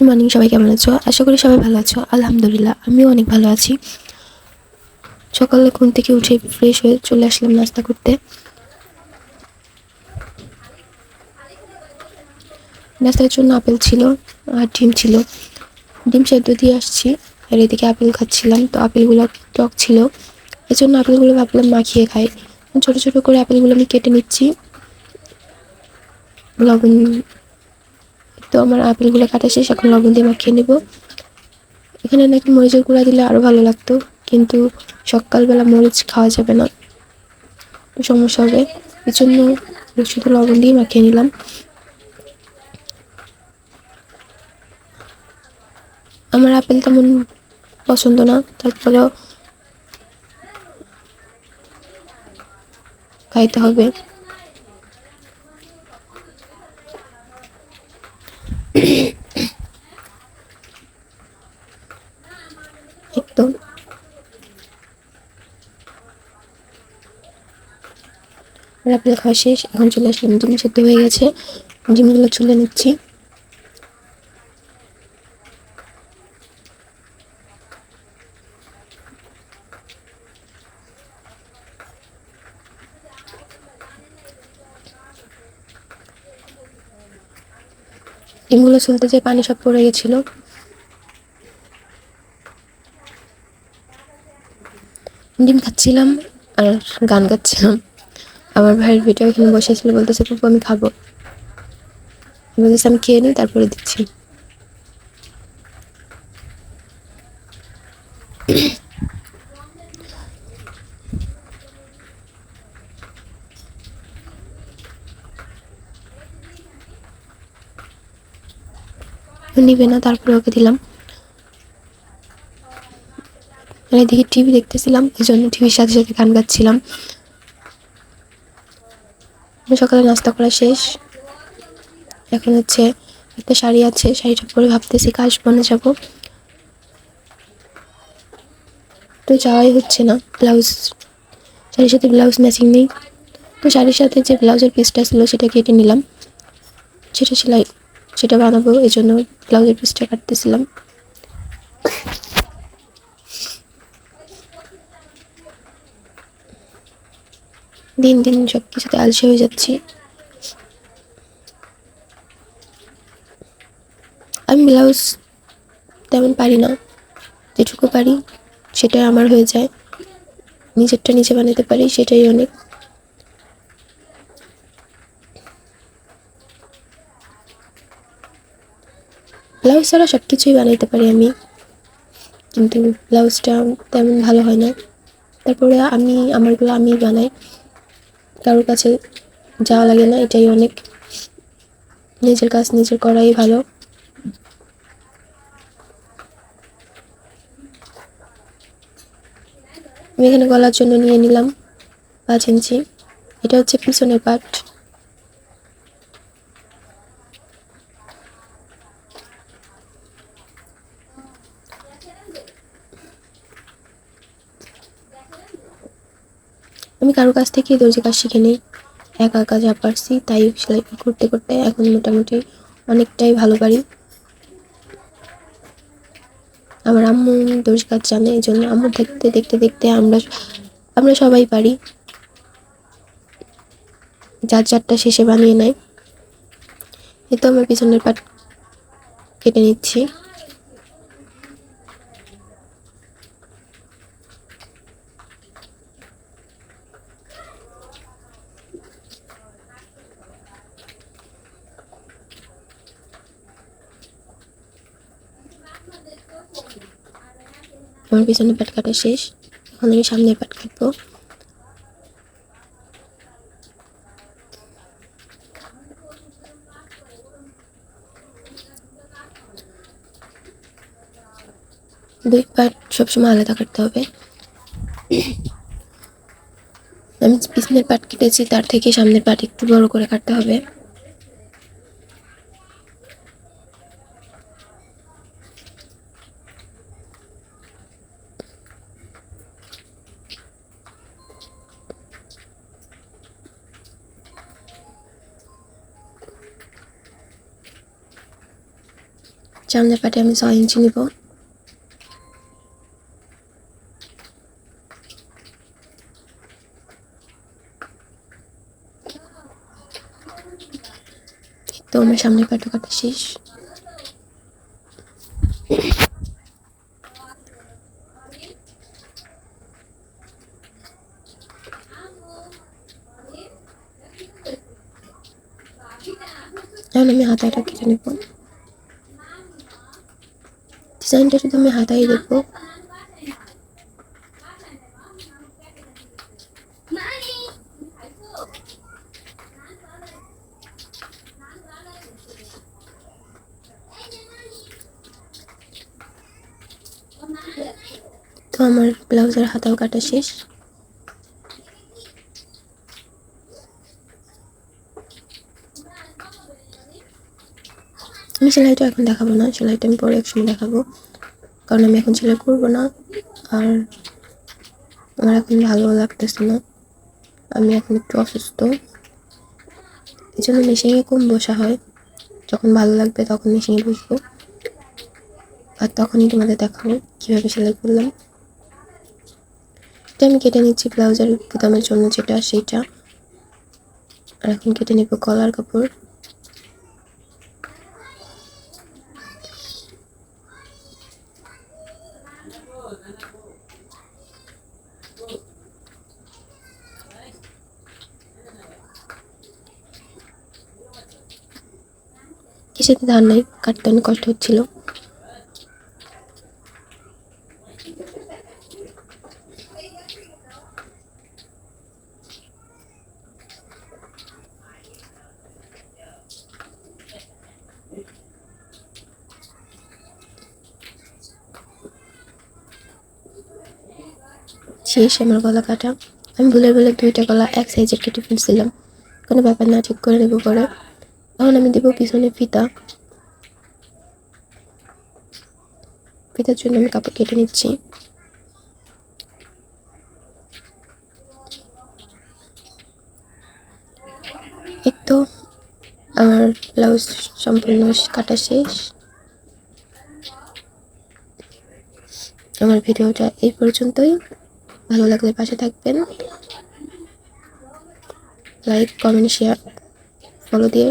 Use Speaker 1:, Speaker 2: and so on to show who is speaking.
Speaker 1: Good morning সবাই কেমন আছো? আশা করি সবাই ভালো আছো। আলহামদুলিল্লাহ, আমিও অনেক ভালো আছি। সকালে ঘুম থেকে উঠে ফ্রেশ হয়ে চলে আসলাম নাস্তা করতে। নাস্তার জন্য আপেল ছিল আর ডিম ছিল। ডিম সেদ্ধ দিয়ে আসছি, আর এদিকে আপেল খাচ্ছিলাম। তো আপেলগুলো টক ছিল। এই জন্য আপেলগুলো ভাবলাম মাখিয়ে খাই। ছোটো ছোটো করে আপেলগুলো আমি কেটে নিচ্ছি। লবণ তো আমার আপেলগুলো কাটা শেষ, এখন লবণ দিয়ে মাখিয়ে নেব। এখানে নাকি মরিচের গুঁড়া দিলে আরও ভালো লাগতো, কিন্তু সকালবেলা মরিচ খাওয়া যাবে না। সমস্যা হবে এই জন্য শুধু লবণ দিয়ে মাখিয়ে নিলাম। আমার আপেল তেমন পছন্দ না, তারপরেও খাইতে হবে। একদম। আপেল খাওয়া শেষ এখন চলে আসলাম ডিম সেদ্ধ হয়ে গেছে। ডিমগুলো চলে নিচ্ছি। ডিমগুলো চলতে যে পানি সব পড়ে গেছিল। ডিম খাচ্ছিলাম আর গান গাচ্ছিলাম। আমার ভাইয়ের ভিডিও এখানে বসেছিল, বলতেছে পুপু আমি খাব। বলতেছে বলতেছি, আমি খেয়ে নিই, তারপরে দিচ্ছি। নিবে না, তারপরে ওকে দিলাম। আর এদিকে টিভি দেখতেছিলাম এই জন্য টিভির সাথে সাথে গান গাচ্ছিলাম। সকালে নাস্তা করা শেষ। এখন হচ্ছে একটা শাড়ি আছে, শাড়িটা পরে ভাবতেছি কাশ বনে যাব। তো যাওয়াই হচ্ছে না, ব্লাউজ শাড়ির সাথে ব্লাউজ ম্যাচিং নেই। তো শাড়ির সাথে যে ব্লাউজের পিসটা ছিল সেটা কেটে নিলাম। সেটা সেলাই সেটা বানাবো এই জন্য ব্লাউজের পিসটা কাটতেছিলাম। দিন দিন সব কিছুতে আলসে হয়ে যাচ্ছি। আমি ব্লাউজ তেমন পারি না, যেটুকু পারি সেটাই আমার হয়ে যায়। নিজেরটা নিজে বানাতে পারি, সেটাই অনেক। ব্লাউজ ছাড়া সব কিছুই বানাইতে পারি আমি। কিন্তু ব্লাউজটা তেমন ভালো হয় না। তারপরে আমি, আমারগুলো আমি বানাই। কারোর কাছে যাওয়া লাগে না, এটাই অনেক। নিজের কাজ, নিজের করাই ভালো। আমি এখানে গলার জন্য নিয়ে নিলাম পাঁচ ইঞ্চি। এটা হচ্ছে পিছনের পার্ট আমি কারোর কাছ থেকেই দর্জি কাজ শিখে নিই। একা একা যা পারছি তাই সেলাই করতে করতে এখন মোটামুটি অনেকটাই ভালো পারি। আমার আম্মু দর্জি কাজ জানে এই জন্য আম্মু দেখতে দেখতে দেখতে আমরা আমরা সবাই পারি। যার যারটা শেষে বানিয়ে নেয়। এ তো আমার পিছনের পাট কেটে নিচ্ছি। আমার পিছনে পাট কাটা শেষ। এখন আমি সামনের পাট কাটবো। দুই পাট সবসময় আলাদা কাটতে হবে। আমি পিছনের পাট কেটেছি, তার থেকে সামনের পাট একটু বড় করে কাটতে হবে। সামনের পাটে আমি ছয় ইঞ্চি নিব। তো আমার সামনের পাটও কাটা শেষ? এখন আমি হাতাটা কেটে নেব। ডিজাইনটা শুধু আমি হাতাই দেখব তো আমার ব্লাউজের হাতাও কাটা শেষ আমি সেলাইটা এখন দেখাবো না, সেলাইটা আমি পরে একসময় দেখাবো। কারণ আমি এখন সেলাই করব না, আর আমার এখন ভালো লাগতেছে না। আমি এখন একটু অসুস্থ। এই জন্য মেশিনে কম বসা হয়। যখন ভালো লাগবে তখন মেশিনে বসবো। আর তখনই তোমাদের দেখাবো কীভাবে সেলাই করলাম। এটা আমি কেটে নিচ্ছি ব্লাউজের বোতামের জন্য যেটা, সেইটা। আর এখন কেটে নেব কলার কাপড়। কিসেতে ধার নাই, কাটতে অনেক কষ্ট হচ্ছিল। শেষ আমার গলা কাটা। আমি ভুলে ভুলে দুইটা গলা এক সাইজের কেটে ফেলছিলাম। কোনো ব্যাপার না ঠিক করে নেব পরে। এখন আমি দেবো পিছনে ফিতা। ফিতার জন্য আমি কাপড় কেটে নিচ্ছি। এই তো আমার ব্লাউজ সম্পূর্ণ কাটা শেষ। আমার ভিডিওটা এই পর্যন্তই। ভালো লাগলে পাশে থাকবেন। লাইক, কমেন্ট, শেয়ার ফলো দিয়ে